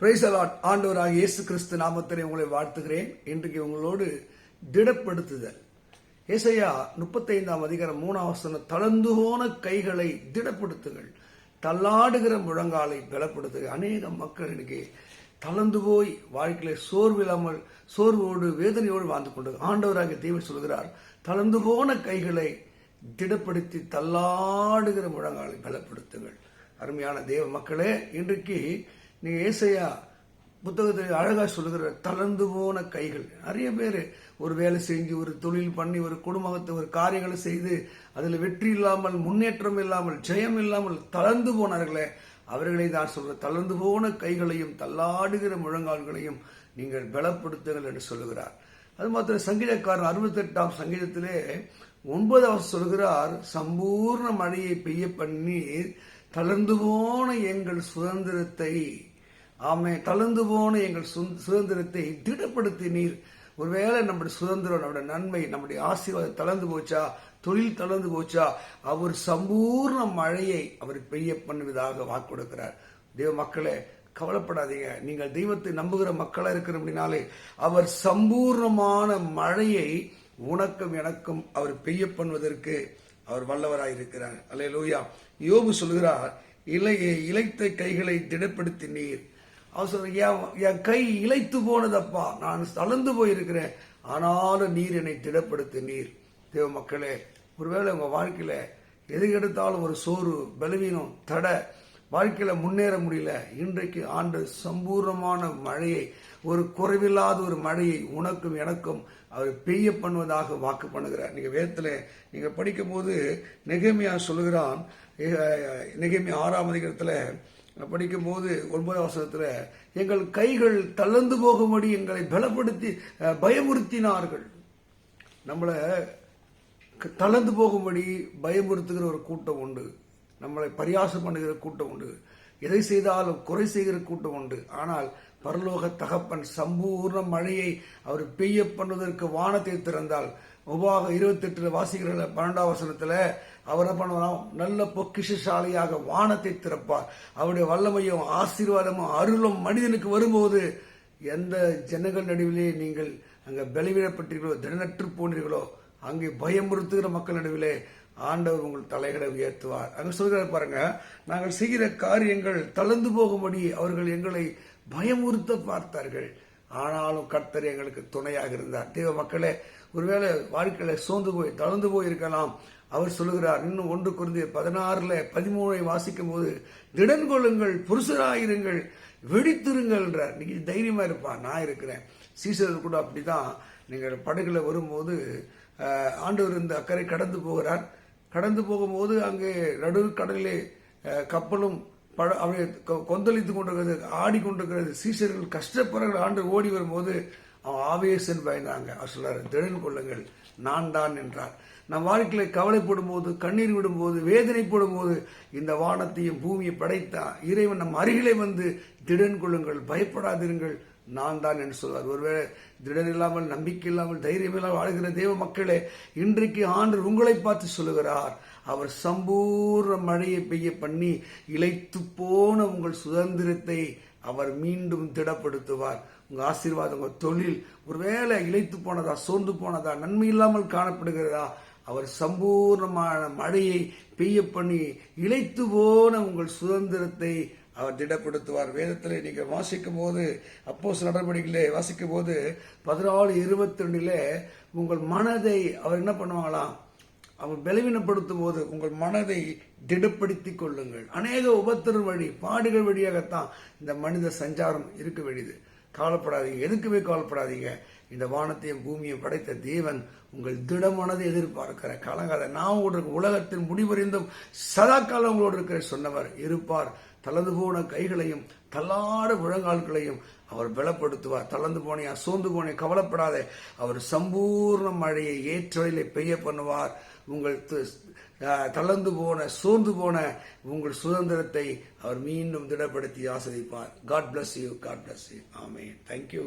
பிரைசலாட் ஆண்டவராக இயேசு கிறிஸ்து நாமத்தினை உங்களை வாழ்த்துகிறேன். இன்றைக்கு உங்களோடு திடப்படுத்துதல். ஏசையா முப்பத்தைந்தாம் அதிகாரம் மூணாவசன தளர்ந்து போன கைகளை திடப்படுத்துங்கள். தள்ளாடுகிற முழங்காலை பலப்படுத்துக அநேக மக்கள் இன்னைக்கு தளர்ந்து போய் வாழ்க்கையில சோர்வில்லாமல் சோர்வோடு வேதனையோடு வாழ்ந்து கொண்டு ஆண்டவராக தேவன் சொல்கிறார் தளர்ந்து போன கைகளை திடப்படுத்தி தள்ளாடுகிற முழங்காலை பலப்படுத்துங்கள். அருமையான தேவ மக்களே இன்றைக்கு நீ ஏசையா புத்தகத்தில் அழகாக சொல்லுகிற தளர்ந்து போன கைகள். நிறைய பேர் ஒரு வேலை செஞ்சு ஒரு தொழில் பண்ணி ஒரு குடும்பத்தை ஒரு காரியங்களை செய்து அதில் வெற்றி இல்லாமல் முன்னேற்றம் இல்லாமல் ஜெயம் இல்லாமல் தளர்ந்து போனார்களே அவர்களை தான் சொல்ற தளர்ந்து போன கைகளையும் தள்ளாடுகிற முழங்கால்களையும் நீங்கள் பலப்படுத்துங்கள் என்று சொல்லுகிறார். அது மாத்திரம் சங்கீதக்காரன் அறுபத்தெட்டாம் சங்கீதத்திலே சங்கீதத்திலே ஒன்பதாவது சொல்கிறார் சம்பூர்ண மழையை பெய்ய பண்ணி தளர்ந்து போன எங்கள் சுதந்திரத்தை ஆமே தளர்ந்து போன எங்கள் சுந்த- சுதந்திரத்தை திடப்படுத்தினீர் ஒருவேளை நம்முடைய சுதந்திரம் நம்முடைய நன்மை நம்முடைய ஆசீர்வாதம் தளர்ந்து போச்சா? தொழில் தளர்ந்து போச்சா? அவர் சம்பூர்ண மழையை அவர் பெய்ய பண்ணுவதாக வாக்கு கொடுக்கிறார். தேவ மக்களே கவலைப்படாதீங்க. நீங்கள் தெய்வத்தை நம்புகிற மக்களாக இருக்கிற அப்படின்னாலே அவர் சம்பூர்ணமான மழையை உனக்கும் எனக்கும் அவர் பெய்ய பண்ணுவதற்கு அவர் வல்லவராயிருக்கிறார். அல்ல லோயா யோபு சொல்கிறார் இலையை இலைத்த கைகளை திடப்படுத்தி நீர். அவர் சொல்ற "என்- என் கை இழைத்து போனதப்பா நான் தளர்ந்து போயிருக்கிறேன். ஆனாலும் நீர் என்னை திடப்படுத்து நீர். தேவ மக்களே ஒருவேளை உங்கள் வாழ்க்கையில் எது எடுத்தாலும் ஒரு சோறு பலவீனம் தடை வாழ்க்கையில் முன்னேற முடியல. இன்றைக்கு ஆண்டு சம்பூர்ணமான மழையை ஒரு குறைவில்லாத ஒரு மழையை உனக்கும் எனக்கும் அவர் பெய்ய பண்ணுவதாக வாக்கு பண்ணுகிறார். நீங்க வேதத்தில் நீங்கள் படிக்கும்போது நெகமியா சொல்லுகிறான் நெகமியா ஆறாம் அதிகாரத்தில் படிக்கும்போது ஒன்பதாம் வசனத்துல எங்கள் கைகள் தளர்ந்து போகும்படி எங்களை பலப்படுத்தி அஹ், பயமுறுத்தினார்கள். நம்மளை தளர்ந்து போகும்படி பயமுறுத்துகிற ஒரு கூட்டம் உண்டு. நம்மளை பரியாசம் பண்ணுகிற கூட்டம் உண்டு. எதை செய்தாலும் குறை செய்கிற கூட்டம் உண்டு. ஆனால் பரலோக தகப்பன் சம்பூர்ண மழையை அவர் பெய்ய பண்ணுவதற்கு வானத்தை திறந்தால் உபாக இருபத்தெட்டு வாசிக்கிற பன்னெண்டாம் வசனத்தில் அவர் என்ன பண்ணுவாராம் நல்ல பொக்கிஷசாலியாக வானத்தை திறப்பார். அவருடைய வல்லமையும் ஆசீர்வாதமும் அருளும் மனிதனுக்கு வரும்போது எந்த ஜனங்கள் நடுவிலே நீங்கள் அங்கே பலவீனப்பட்டீர்களோ திடனற்று போனீர்களோ அங்கே பயமுறுத்துகிற மக்கள் நடுவிலே ஆண்டவர் உங்கள் தலைகளை உயர்த்துவார். அங்கே சொல்கிறார் பாருங்க நாங்கள் செய்கிற காரியங்கள் தளர்ந்து போகும்படி அவர்கள் எங்களை பயமுறுத்த பார்த்தார்கள். ஆனாலும் கர்த்தர் எங்களுக்கு துணையாக இருந்தார். தெய்வ மக்களே ஒருவேளை வாழ்க்கையில சோர்ந்து போய் தளர்ந்து போயிருக்கலாம். அவர் சொல்லுகிறார் இன்னும் ஒன்று குறைந்து பதினாறுல பதிமூணை வாசிக்கும் போது திடன் கொள்ளுங்கள் புருஷராயிருங்கள் வெடித்திருங்கள்ன்றார் நீங்க தைரியமா இருப்பா நான் இருக்கிறேன். சீசர் கூட அப்படிதான். நீங்கள் படகுல வரும்போது ஆண்டவர் இந்த அக்கறை கடந்து போகிறார். கடந்து போகும்போது அங்கே நடு கடலிலே கப்பலும் பட அவரை கொ- கொந்தளித்து கொண்டிருக்கிறது ஆடிக்கொண்டிருக்கிறது. சீசர்கள் கஷ்டப்படுகிற ஆண்டு ஓடி வரும்போது அவன் ஆவேசன் பயந்தாங்க. அவர் சொல்றாரு திடன் கொள்ளுங்கள் நான் தான் என்றார். நம் வாழ்க்கையில் கவலைப்படும் போது கண்ணீர் விடும்போது வேதனைப்படும் போது இந்த வானத்தையும் பூமியை படைத்தான் இறைவன் நம் அருகிலே வந்து திடன் கொள்ளுங்கள் பயப்படாதிருங்கள் நான் தான் என்று சொல்வார். ஒருவேளை திடன் இல்லாமல் நம்பிக்கை இல்லாமல் தைரியம் இல்லாமல் வாழ்கிற தேவ மக்களே இன்றைக்கு ஆண்டு உங்களை பார்த்து சொல்லுகிறார். அவர் சம்பூர்ண மழையை பெய்ய பண்ணி இழைத்து போன உங்கள் சுதந்திரத்தை அவர் மீண்டும் திடப்படுத்துவார். உங்க ஆசீர்வாதம் உங்கள் தொழில் ஒருவேளை இழைத்து போனதா சோர்ந்து போனதா நன்மை இல்லாமல் காணப்படுகிறதா அவர் சம்பூர்ணமான மழையை பெய்ய பண்ணி இழைத்து போன உங்கள் சுதந்திரத்தை அவர் திடப்படுத்துவார். வேதத்தில் நீங்கள் வாசிக்கும் போது அப்போ நடவடிக்கையிலே வாசிக்கும் போது பதினாலு இருபத்தி ரெண்டுல உங்கள் மனதை அவர் என்ன பண்ணுவாங்களாம்? அவர் பலவீனப்படுத்தும் போது உங்கள் மனதை திடப்படுத்திக் கொள்ளுங்கள். அநேக உபத்திர வழி பாடுகள் வழியாகத்தான் இந்த மனித சஞ்சாரம் இருக்க வேண்டியது. கவலைப்படாதீங்க. எதுக்குமே கவலைப்படாதீங்க. இந்த வானத்தையும் பூமியையும் படைத்த தேவன் உங்கள் திடமனதை எதிர்பார்க்கிற கலங்காத நான் உங்களுக்கு உலகத்தின் முடிவறிந்தும் சதா காலம் உங்களோடு இருக்கிற சொன்னவர் இருப்பார். தளர்ந்து போன கைகளையும் தள்ளாட முழங்கால்களையும் அவர் பலப்படுத்துவார். தளர்ந்து போனே சோர்ந்து போனே கவலைப்படாதே. அவர் சம்பூர்ண மழையை ஏற்றலிலே பெய்ய பண்ணுவார். உங்கள் தளர்ந்து போன சோர்ந்து போன உங்கள் சுதந்திரத்தை அவர் மீண்டும் திடப்படுத்தி ஆசிரிப்பார் God bless you God bless you amen thank you